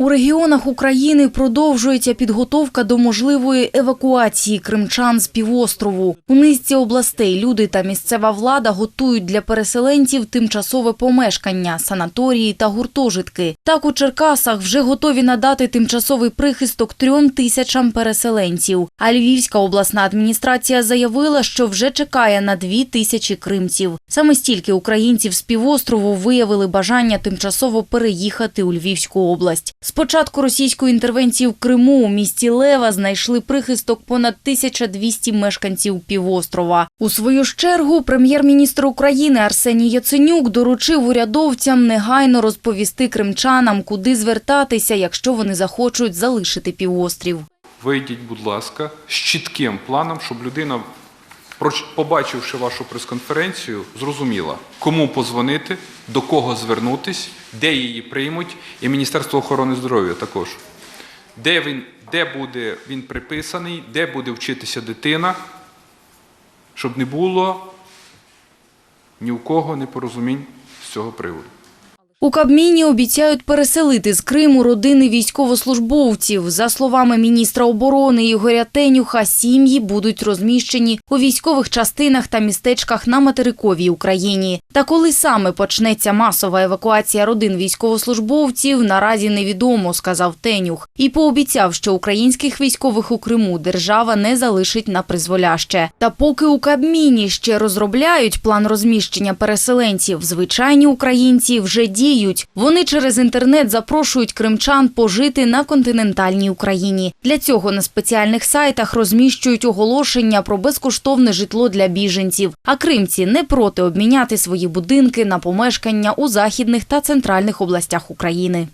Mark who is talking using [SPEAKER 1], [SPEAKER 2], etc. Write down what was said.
[SPEAKER 1] У регіонах України продовжується підготовка до можливої евакуації кримчан з півострову. У низці областей люди та місцева влада готують для переселенців тимчасове помешкання, санаторії та гуртожитки. Так у Черкасах вже готові надати тимчасовий прихисток трьом тисячам переселенців. А Львівська обласна адміністрація заявила, що вже чекає на дві тисячі кримців. Саме стільки українців з півострову виявили бажання тимчасово переїхати у Львівську область. З початку російської інтервенції в Криму у місті Лева знайшли прихисток понад 1200 мешканців півострова. У свою чергу прем'єр-міністр України Арсеній Яценюк доручив урядовцям негайно розповісти кримчанам, куди звертатися, якщо вони захочуть залишити півострів.
[SPEAKER 2] Вийдіть, будь ласка, з чітким планом, щоб людина, побачивши вашу прес-конференцію, зрозуміла, кому позвонити, до кого звернутись, де її приймуть, і Міністерство охорони здоров'я також. Де він, де буде він приписаний, де буде вчитися дитина, щоб не було ні у кого непорозумінь з цього приводу.
[SPEAKER 1] У Кабміні обіцяють переселити з Криму родини військовослужбовців. За словами міністра оборони Ігоря Тенюха, сім'ї будуть розміщені у військових частинах та містечках на материковій Україні. Та коли саме почнеться масова евакуація родин військовослужбовців, наразі невідомо, сказав Тенюх. І пообіцяв, що українських військових у Криму держава не залишить на призволяще. Та поки у Кабміні ще розробляють план розміщення переселенців, звичайні українці вже діють. Вони через інтернет запрошують кримчан пожити на континентальній Україні. Для цього на спеціальних сайтах розміщують оголошення про безкоштовне житло для біженців. А кримці не проти обміняти свої будинки на помешкання у західних та центральних областях України.